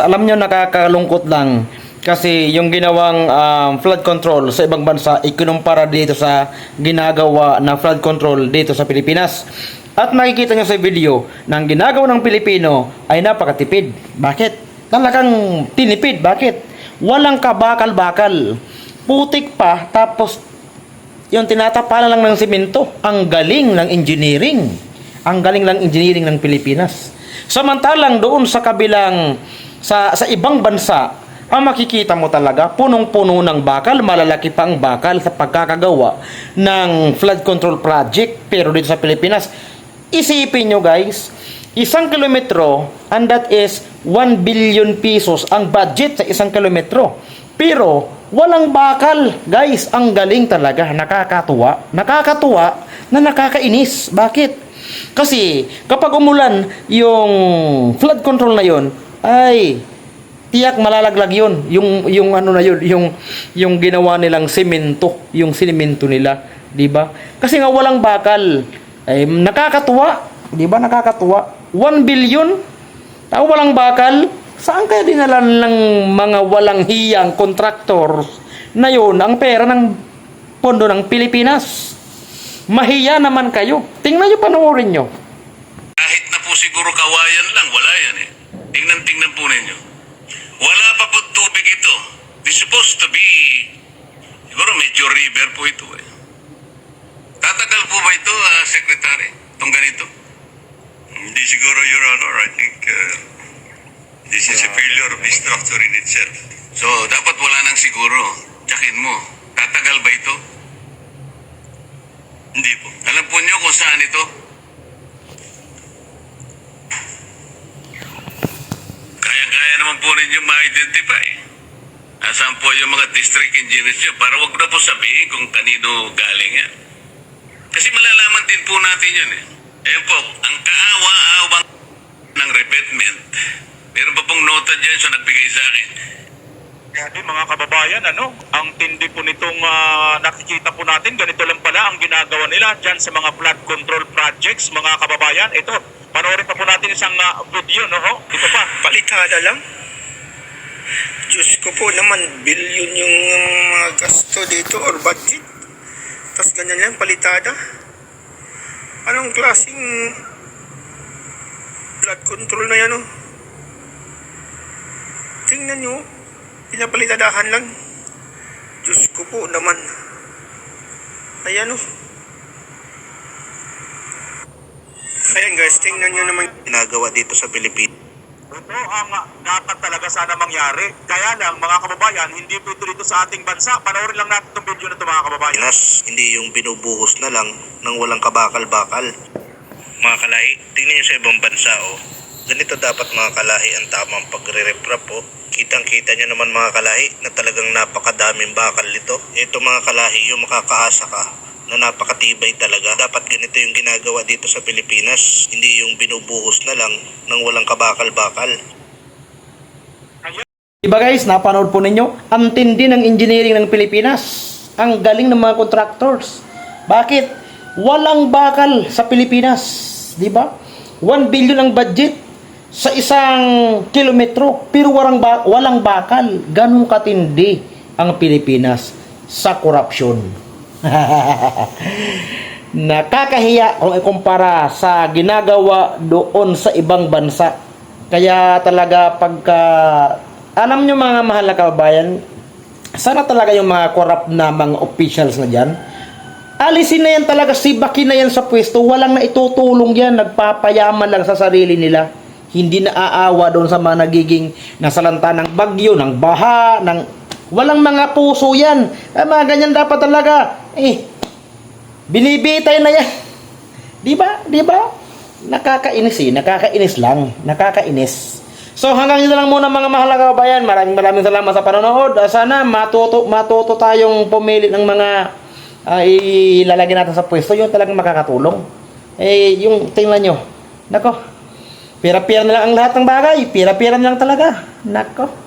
Alam nyo nakakalungkot lang kasi yung ginawang um, flood control sa ibang bansa ikunumpara dito sa ginagawa ng flood control dito sa Pilipinas. At makikita nyo sa video na ang ginagawa ng Pilipino ay napakatipid. Bakit? Talagang tinipid. Bakit? Walang kabakal-bakal. Putik pa tapos yung tinatapalan lang ng simento. Ang galing ng engineering. Ang galing ng engineering ng Pilipinas. Samantalang doon sa kabilang sa sa ibang bansa, ang makikita mo talaga punong-puno ng bakal, malalaki pa ang bakal sa pagkakagawa ng flood control project. Pero dito sa Pilipinas, isipin nyo guys, isang kilometro and that is 1 billion pesos ang budget sa isang kilometro. Pero walang bakal, guys. Ang galing talaga, nakakatuwa. Nakakatuwa na nakakainis. Bakit? Kasi kapag umulan yung flood control na yon ay tiyak malalaglag yun. Yung yung ano na yun, yung yung ginawa nilang semento, yung sinemento nila, 'di ba? Kasi nga walang bakal. Ay nakakatuwa, 'di ba? Nakakatuwa. 1 billion Tao walang bakal, saan kaya dinala ng mga walang hiyang contractors na yun ang pera ng pondo ng Pilipinas? Mahiya naman kayo. Tingnan nyo, panoorin nyo. Kahit na po siguro kawayan lang, wala yan eh. Tingnan-tingnan po ninyo. Wala pa po tubig ito. This supposed to be, siguro medyo river po ito eh. Tatagal po ba ito, ah, Secretary? Itong ganito? Hindi siguro, Your Honor. I think uh, this is a failure of the structure in itself. So, dapat wala nang siguro. Tsakin mo. Tatagal ba ito? Hindi po. Alam po niyo kung saan ito? Naman po ninyo ma-identify. Nasaan po yung mga district engineers nyo para wag na po sabihin kung kanino galing yan. Kasi malalaman din po natin yun eh. Ayan po, ang kaawa-awang ng revetment. Meron pa pong nota dyan sa nagbigay sa akin. Grabe mga kababayan, ano? Ang tindi po nitong ah, nakikita po natin, ganito lang pala ang ginagawa nila dyan sa mga flood control projects, mga kababayan. Ito, panoorin pa po natin isang ah, video, no? ho? Ito pa. palitada lang. Diyos ko po naman, billion yung mga gasto dito or budget. Tapos ganyan lang, palitada. Anong klaseng blood control na yan, oh? Tingnan nyo, pinapalitadahan lang. Diyos ko po naman. Ayan, oh. Ayan guys, tingnan nyo naman ginagawa dito sa Pilipinas. Ito ang dapat talaga sana mangyari. Kaya lang, mga kababayan, hindi po ito dito sa ating bansa. Panoorin lang natin itong video na ito, mga kababayan. Pinas, hindi yung binubuhos na lang ng walang kabakal-bakal. Mga kalahi, tingnan nyo sa ibang bansa oh. Ganito dapat mga kalahi ang tamang pagre-reprap oh. Kitang-kita nyo naman mga kalahi na talagang napakadaming bakal nito. Ito mga kalahi, yung makakaasa ka na napakatibay talaga. Dapat ganito yung ginagawa dito sa Pilipinas. Hindi yung binubuhos na lang ng walang kabakal-bakal. Diba guys, napanood po ninyo? Ang tindi ng engineering ng Pilipinas. Ang galing ng mga contractors. Bakit? Walang bakal sa Pilipinas. Diba? 1 billion ang budget sa isang kilometro. Pero walang, ba- walang bakal. Ganun katindi ang Pilipinas sa korupsyon. Nakakahiya kung ikumpara sa ginagawa doon sa ibang bansa. Kaya talaga pagka alam nyo mga mahal na kababayan, sana talaga yung mga corrupt na mga officials na dyan, alisin na yan talaga, sibakin na yan sa pwesto, walang na itutulong yan, nagpapayaman lang sa sarili nila. Hindi na aawa doon sa mga nagiging nasalanta ng bagyo, ng baha, ng walang mga puso yan. Eh, mga ganyan dapat talaga. Eh, binibitay na yan. Di ba? Di ba? Nakakainis eh. Nakakainis lang. Nakakainis. So hanggang dito lang muna mga mahal na kababayan. Maraming maraming salamat sa panonood. Ah, Sana matuto, matuto tayong pumili ng mga ah, ilalagay natin sa pwesto. Yung talagang makakatulong. Eh, yung tingnan nyo. Nako. Pira-pira na lang ang lahat ng bagay. Pira-pira na lang talaga. Nako.